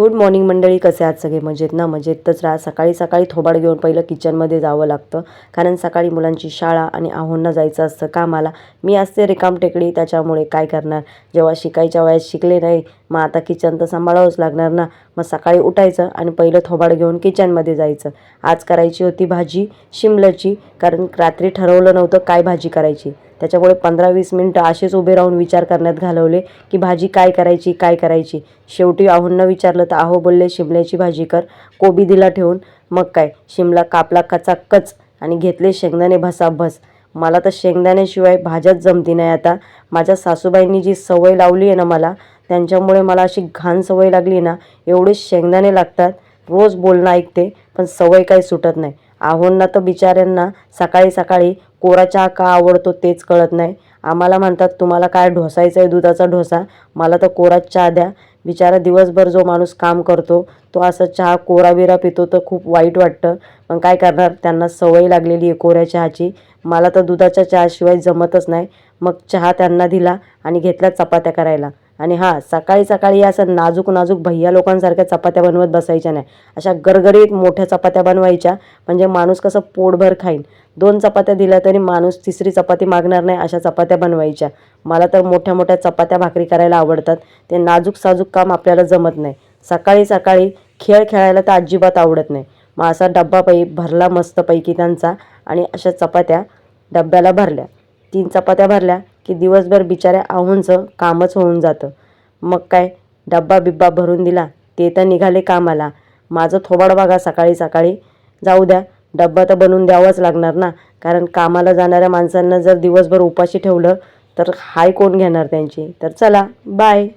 Good morning मंडळी कसे आहात सगळे? मजेत ना? मजेतच राहा. सकाळी सकाळी थोबाड घेऊन पहिलं किचनमध्ये जावं लागतं. कारण सकाळी मुलांची शाळा आणि आहोंना जायचं असतं कामाला. मी असते रिकाम टेकडी त्याच्यामुळे काय करणार? जेव्हा शिकायच्या वयात शिकले नाही मग आता किचन तर सांभाळावंच लागणार ना? मग सकाळी उठायचं आणि पहिलं थोबाड घेऊन किचनमध्ये जायचं. आज करायची होती भाजी शिमल्याची. कारण रात्री ठरवलं नव्हतं काय भाजी करायची. त्याच्यामुळे पंधरा वीस मिनटं असेच उभे राहून विचार करण्यात घालवले की भाजी काय करायची काय करायची? शेवटी आहोंना विचारलं तर आहो बोलले शिमल्याची भाजी कर कोबी दिला ठेवून. मग काय? शिमला कापला कचाकच आणि घेतले शेंगदाणे भसाभस. मला तर शेंगदाण्याशिवाय भाज्याच जमती नाही आता. माझ्या सासूबाईंनी जी सवय लावली आहे ना मला त्यांच्यामुळे मला अशी घाण सवय लागली ना एवढे शेंगदाणे लागतात. रोज बोलणं ऐकते पण सवय काही सुटत नाही. आहोंना तर बिचाऱ्यांना सकाळी सकाळी कोरा चहा का आवडतो तेच कळत नाही. आम्हाला म्हणतात तुम्हाला काय ढोसायचं आहे दुधाचा ढोसा? मला तर कोराच चहा द्या. बिचारा दिवसभर जो माणूस काम करतो तो असा चहा कोरा बिरा पितो तर खूप वाईट वाटतं. पण काय करणार? त्यांना सवय लागलेली आहे कोऱ्या चहाची. मला तर दुधाच्या चहाशिवाय जमतच नाही. मग चहा त्यांना दिला आणि घेतल्या चपात्या करायला. आणि हां सकाळी सकाळी असं नाजूक नाजूक भैया लोकांसारख्या चपात्या बनवत बसायच्या नाही. अशा गरगरीत मोठ्या चपात्या बनवायच्या म्हणजे माणूस कसं पोटभर खाईन. दोन चपात्या दिल्या तरी माणूस तिसरी चपाती मागणार नाही अशा चपात्या बनवायच्या. मला तर मोठ्या मोठ्या चपात्या भाकरी करायला आवडतात. ते नाजूक साजूक काम आपल्याला जमत नाही. सकाळी सकाळी खेळ खेळायला तर अजिबात आवडत नाही. मग असा डब्बा पै भरला मस्तपैकी त्यांचा आणि अशा चपात्या डब्याला भरल्या. तीन चपात्या भरल्या की दिवसभर बिचाऱ्या आहूंचं कामच होऊन जातं. मग काय? डब्बा बिब्बा भरून दिला. ते तर निघाले कामाला. माझं थोबाड बघा सकाळी सकाळी. जाऊ द्या. डब्बा तर बनवून द्यावाच लागणार ना. कारण कामाला जाणाऱ्या माणसांना जर दिवसभर उपाशी ठेवलं तर हाय कोण घेणार त्यांची? तर चला बाय